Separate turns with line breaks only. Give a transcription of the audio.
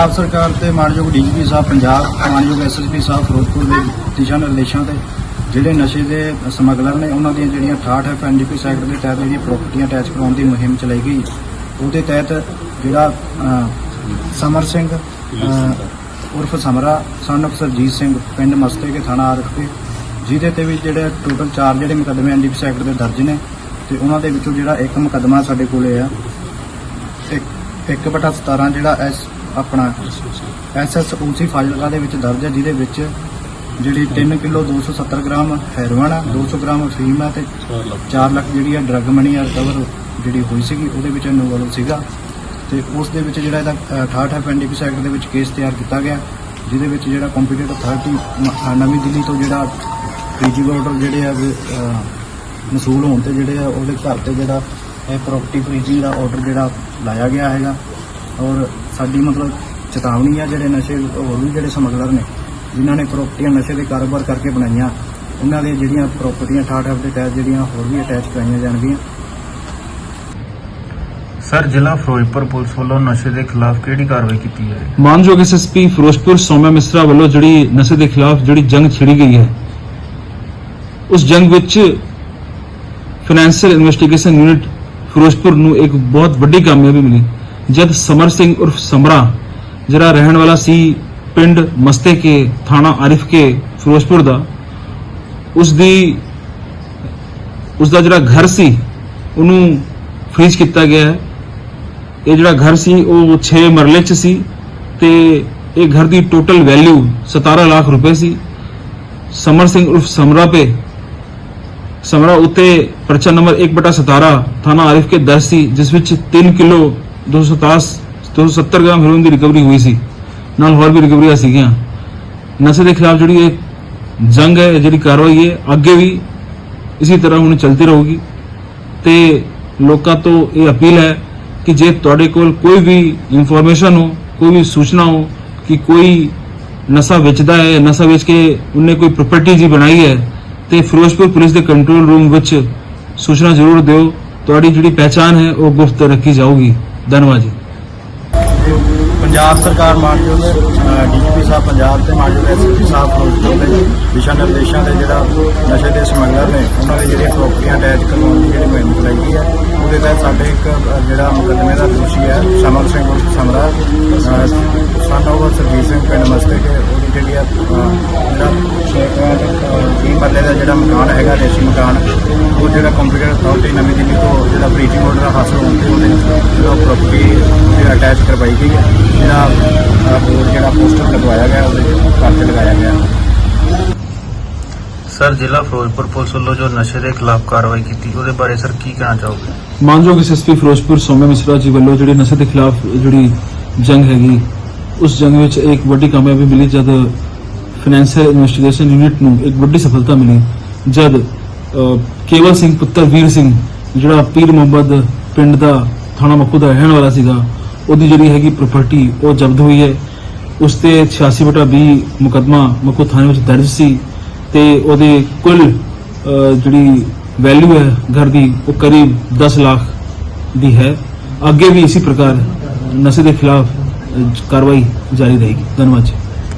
ਪੰਜਾਬ ਸਰਕਾਰ ਤੇ ਮਾਨਯੋਗ ਡੀਜੀਪੀ ਸਾਹਿਬ, ਪੰਜਾਬ ਮਾਨਯੋਗ ਐਸਐਸਪੀ ਸਾਹਿਬ, ਫਿਰੋਜ਼ਪੁਰ ਦੇ ਦਿਸ਼ਾ ਨਿਰਦੇਸ਼ਾਂ ਤੇ ਜਿਹੜੇ ਨਸ਼ੇ ਦੇ ਸਮਗਲਰ ਨੇ, ਉਹਨਾਂ ਦੀਆਂ ਜਿਹੜੀਆਂ 68 ਐਫ ਐਨਡੀਪੀ ਸੈਕਟਰ ਦੇ ਤਹਿਤ ਜਿਹੜੀਆਂ ਪ੍ਰਾਪਰਟੀਆਂ ਅਟੈਚ ਕਰਵਾਉਣ ਦੀ ਮੁਹਿੰਮ ਚਲਾਈ ਗਈ, ਉਹਦੇ ਤਹਿਤ ਜਿਹੜਾ ਸਮਰ ਸਿੰਘ ਉਰਫ ਸਮਰਾ ਸਨ of ਸਰਜੀਤ ਸਿੰਘ, ਪਿੰਡ ਮਸਤੇ ਕੇ ਥਾਣਾ ਆਰਖ ਜਿਹਦੇ ਤੇ ਵੀ ਜਿਹੜੇ ਟੋਟਲ 4 ਜਿਹੜੇ ਮੁਕੱਦਮੇ ਐਨਡੀਪੀ ਸੈਕਟਰ ਦੇ ਦਰਜ ਨੇ, ਤੇ ਉਹਨਾਂ ਦੇ ਵਿੱਚੋਂ ਜਿਹੜਾ ਇੱਕ ਮੁਕੱਦਮਾ ਸਾਡੇ ਕੋਲੇ ਆ, ਇੱਕ ਇੱਕ ਬਟਾ 17 ਜਿਹੜਾ ਐਸ ਆਪਣਾ ਐਸਐਸਓਸੀ ਫਾਜ਼ਿਲਕਾ ਦੇ ਵਿੱਚ ਦਰਜ ਹੈ ਜਿਹਦੇ ਵਿੱਚ ਜਿਹੜੀ 3 ਕਿਲੋ 270 ਗ੍ਰਾਮ ਹੈਰੋਇਨ ਆ 200 ਗ੍ਰਾਮ ਅਫੀਮ ਆ ਤੇ 4 ਲੱਖ। ਜਿਹੜੀ ਆ ਡਰੱਗ ਮਨੀ ਆ ਰਿਕਵਰ ਜਿਹੜੀ ਹੋਈ ਸੀਗੀ ਉਹਦੇ ਵਿੱਚ ਇਨਵੋਲਵ ਸੀਗਾ। ਤੇ ਉਸ ਦੇ ਵਿੱਚ ਜਿਹੜਾ ਇਹਦਾ ਅ, 68 ਐਫਐਨਡੀਪੀ ਐਕਟ ਦੇ ਵਿੱਚ ਕੇਸ ਤਿਆਰ ਕੀਤਾ ਗਿਆ ਜਿਹਦੇ ਵਿੱਚ ਜਿਹੜਾ ਕੰਪੀਟੀਟਰ ਅਥਾਰਟੀ ਨਵੀਂ ਦਿੱਲੀ ਤੋਂ ਜਿਹੜਾ ਫ੍ਰੀਜਿੰਗ ਆਰਡਰ ਜਿਹੜੇ ਆ ਮਸੂਲ ਹੋਣ ਤੇ ਜਿਹੜੇ ਆ ਉਹਦੇ ਘਰ ਤੇ ਜਿਹੜਾ ਇਹ ਪ੍ਰਾਪਰਟੀ ਫ੍ਰੀਜਿੰਗ ਦਾ ਆਰਡਰ ਜਿਹੜਾ ਲਾਇਆ ਗਿਆ ਹੈਗਾ। ਔਰ ਸਾਡੀ ਮਤਲਬ ਚੇਤਾਵਨੀ ਆ ਜਿਹੜੇ ਨਸ਼ੇ ਹੋਰ ਵੀ ਜਿਹੜੇ ਸਮਗਲਰ ਨੇ ਜਿਨ੍ਹਾਂ ਨੇ ਪ੍ਰਾਪਰਟੀਆਂ ਨਸ਼ੇ ਦੇ ਕਾਰੋਬਾਰ ਕਰਕੇ ਬਣਾਈਆਂ ਉਹਨਾਂ ਦੀਆਂ ਜਿਹੜੀਆਂ ਪ੍ਰਾਪਰਟੀਆਂ 68 ਦੇ ਤਹਿਤ ਜਿਹੜੀਆਂ ਹੋਰ ਵੀ ਅਟੈਚ ਕਰਾਈਆਂ ਜਾਣਗੀਆਂ।
ਸਰ ਜ਼ਿਲ੍ਹਾ ਫਿਰੋਜ਼ਪੁਰ ਪੁਲਿਸ ਵੱਲੋਂ ਨਸ਼ੇ ਦੇ ਖਿਲਾਫ ਕਿਹੜੀ ਕਾਰਵਾਈ ਕੀਤੀ ਹੈ?
ਮਾਨਯੋਗ ਐਸਐਸਪੀ ਫਿਰੋਜ਼ਪੁਰ ਸੌਮਿਆ ਮਿਸਰਾ ਵੱਲੋਂ ਜਿਹੜੀ ਨਸ਼ੇ ਦੇ ਖਿਲਾਫ ਜਿਹੜੀ ਜੰਗ ਛਿੜੀ ਗਈ ਹੈ ਉਸ ਜੰਗ ਵਿੱਚ ਫਾਈਨੈਂਸ਼ੀਅਲ ਇਨਵੈਸਟੀਗੇਸ਼ਨ ਯੂਨਿਟ ਫਿਰੋਜ਼ਪੁਰ ਨੂੰ ਇੱਕ ਬਹੁਤ ਵੱਡੀ ਕਾਮਯਾਬੀ ਮਿਲੀ। ਜਦ ਸਮਰ ਸਿੰਘ ਉਰਫ ਸਮਰਾ ਜਿਹੜਾ ਰਹਿਣ ਵਾਲਾ ਸੀ ਪਿੰਡ ਮਸਤੇ ਕੇ, ਥਾਣਾ ਆਰਿਫ ਕੇ, ਫਿਰੋਜ਼ਪੁਰ ਦਾ ਉਸ ਦੀ ਉਸ ਦਾ ਜਿਹੜਾ ਘਰ ਸੀ, ਉਹਨੂੰ ਫ੍ਰੀਜ਼ ਕੀਤਾ ਗਿਆ ਹੈ। ਇਹ ਜਿਹੜਾ ਘਰ ਸੀ, ਉਹ 6 ਮਰਲੇ ਚ ਸੀ ਤੇ ਇਹ ਘਰ ਦੀ ਟੋਟਲ ਵੈਲਿਊ 17 ਲੱਖ ਰੁਪਏ ਸੀ। ਸਮਰ ਸਿੰਘ ਉਰਫ ਸਮਰਾ ਪੇ, ਸਮਰਾ ਉਤੇ ਪਰਚਾ ਨੰਬਰ 1/17 ਥਾਣਾ ਆਰਿਫ ਕੇ ਦਰਜ ਸੀ, ਜਿਸ ਵਿੱਚ 3 ਕਿਲੋ 227 270 ਗ੍ਰਾਮ ਹੈਰੋਇਨ ਦੀ ਰਿਕਵਰੀ ਹੋਈ ਸੀ। ਨਾਲ ਹੋਰ ਵੀ ਰਿਕਵਰੀਆਂ ਸੀਗੀਆਂ। ਨਸ਼ੇ ਦੇ ਖਿਲਾਫ ਜਿਹੜੀ ਇਹ ਜੰਗ ਹੈ, ਜਿਹੜੀ ਕਾਰਵਾਈ ਹੈ, ਅੱਗੇ ਵੀ ਇਸੇ ਤਰ੍ਹਾਂ ਹੁਣ ਚਲਦੀ ਰਹੂਗੀ। ਤੇ ਲੋਕਾਂ ਤੋਂ ਇਹ ਅਪੀਲ ਹੈ ਕਿ ਜੇ ਤੁਹਾਡੇ ਕੋਲ ਕੋਈ ਵੀ ਇਨਫੋਰਮੇਸ਼ਨ ਹੋ, ਕੋਈ ਵੀ ਸੂਚਨਾ ਹੋ ਕਿ ਕੋਈ ਨਸ਼ਾ ਵੇਚਦਾ ਹੈ, ਨਸ਼ਾ ਵੇਚ ਕੇ ਉਹਨੇ ਕੋਈ ਪ੍ਰਾਪਰਟੀ ਜੀ ਬਣਾਈ ਹੈ, ਤੇ ਫਿਰੋਜ਼ਪੁਰ ਪੁਲਿਸ ਦੇ ਕੰਟਰੋਲ ਰੂਮ ਵਿੱਚ ਸੂਚਨਾ ਜ਼ਰੂਰ ਦਿਓ। ਤੁਹਾਡੀ ਜਿਹੜੀ ਪਹਿਚਾਨ ਹੈ, ਉਹ ਗੁਪਤ ਰੱਖੀ ਜਾਊਗੀ। ਧੰਨਵਾਦ ਜੀ।
ਪੰਜਾਬ ਸਰਕਾਰ ਮਾਨਯੋਗ ਡੀਜੀਪੀ ਸਾਹਿਬ ਪੰਜਾਬ ਤੇ ਮਾਨਯੋਗ ਐਸਪੀ ਸਾਹਿਬ ਫਿਰੋਜ਼ਪੁਰ ਦੇ ਦਿਸ਼ਾ ਨਿਰਦੇਸ਼ਾਂ ਦੇ ਜਿਹੜਾ ਨਸ਼ੇ ਦੇ ਸਮਗਲਰ ਨੇ, ਉਹਨਾਂ ਦੇ ਜਿਹੜੀਆਂ ਪ੍ਰਾਪਰਟੀਆਂ ਅਟੈਚ ਕਰਵਾਉਣ ਦੀ ਜਿਹੜੀ ਮੁਹਿੰਮ ਚਲਾਈ ਗਈ ਹੈ, ਉਹਦੇ ਤਹਿਤ ਸਾਡੇ ਇੱਕ ਜਿਹੜਾ ਮੁਕੱਦਮੇ ਦਾ ਦੋਸ਼ੀ ਹੈ ਸਮਰ ਸਿੰਘ ਮੱਲੇ ਦਾ ਜਿਹੜਾ ਮਕਾਨ ਹੈਗਾ ਦੇਸੀ ਮਕਾਨ ਉਹ ਜਿਹੜਾ ਕੰਪਿਊਟਰ ਅਥਾਰਟੀ ਨਵੀਂ ਦਿੱਲੀ ਤੋਂ ਜਿਹੜਾ ਬਰੀਚਿੰਗ ਆਰਡਰ ਹਾਸਲ ਹੋਣ ਤੇ ਉਹਦੇ ਜਿਹੜਾ ਪ੍ਰਾਪਰਟੀ ਜਿਹੜਾ ਅਟੈਚ ਕਰਵਾਈ ਗਈ ਹੈ ਜਿਹੜਾ ਬੋਰਡ ਜਿਹੜਾ ਪੋਸਟਰ ਲਗਵਾਇਆ ਗਿਆ ਉਹਦੇ ਪਰਚੇ ਲਗਾਇਆ ਗਿਆ।
ਸਰ ਜ਼ਿਲ੍ਹਾ ਫਿਰੋਜ਼ਪੁਰ ਪੁਲਿਸ ਵੱਲੋਂ ਜੋ ਨਸ਼ੇ ਦੇ ਖਿਲਾਫ ਕਾਰਵਾਈ ਕੀਤੀ ਉਹਦੇ ਬਾਰੇ ਸਰ ਕੀ ਕਹਿਣਾ ਚਾਹੋਗੇ?
ਮਾਨਯੋਗ ਐਸਐਸਪੀ ਫਿਰੋਜ਼ਪੁਰ ਸੌਮਿਆ ਮਿਸਰਾ ਜੀ ਵੱਲੋਂ ਜਿਹੜੀ ਨਸ਼ੇ ਦੇ ਖਿਲਾਫ ਜਿਹੜੀ ਜੰਗ ਹੈਗੀ ਉਸ ਜੰਗ ਵਿੱਚ ਇੱਕ ਵੱਡੀ ਕਾਮਯਾਬੀ ਮਿਲੀ ਜਦ ਫਾਈਨੈਂਸ਼ੀਅਲ ਇਨਵੈਸਟੀਗੇਸ਼ਨ ਯੂਨਿਟ ਨੂੰ ਇੱਕ ਵੱਡੀ ਸਫਲਤਾ ਮਿਲੀ, ਜਦ ਕੇਵਲ ਸਿੰਘ ਪੁੱਤਰ ਵੀਰ ਸਿੰਘ, ਜਿਹੜਾ ਪੀਰ ਮੁਹੰਮਦ ਪਿੰਡ ਦਾ ਥਾਣਾ ਮੱਕੂ ਦਾ ਰਹਿਣ ਵਾਲਾ ਸੀਗਾ, ਉਹਦੀ ਜਿਹੜੀ ਹੈਗੀ ਪ੍ਰਾਪਰਟੀ ਉਹ ਜ਼ਬਤ ਹੋਈ ਹੈ। ਉਸ ਤੇ 86 ਬਟਾ 20 ਮੁਕਦਮਾ ਮੱਕੂ ਥਾਣੇ ਵਿੱਚ ਦਰਜ ਸੀ ਤੇ ਉਹਦੇ ਕੁੱਲ ਜਿਹੜੀ ਵੈਲਿਊ ਹੈ ਘਰ ਦੀ, ਉਹ ਕਰੀਬ 10 ਲੱਖ ਦੀ ਹੈ। ਅੱਗੇ ਵੀ ਇਸੇ ਪ੍ਰਕਾਰ ਨਸ਼ੇ ਦੇ ਖਿਲਾਫ ਕਾਰਵਾਈ ਜਾਰੀ ਰਹੇਗੀ। ਧੰਨਵਾਦ ਜੀ।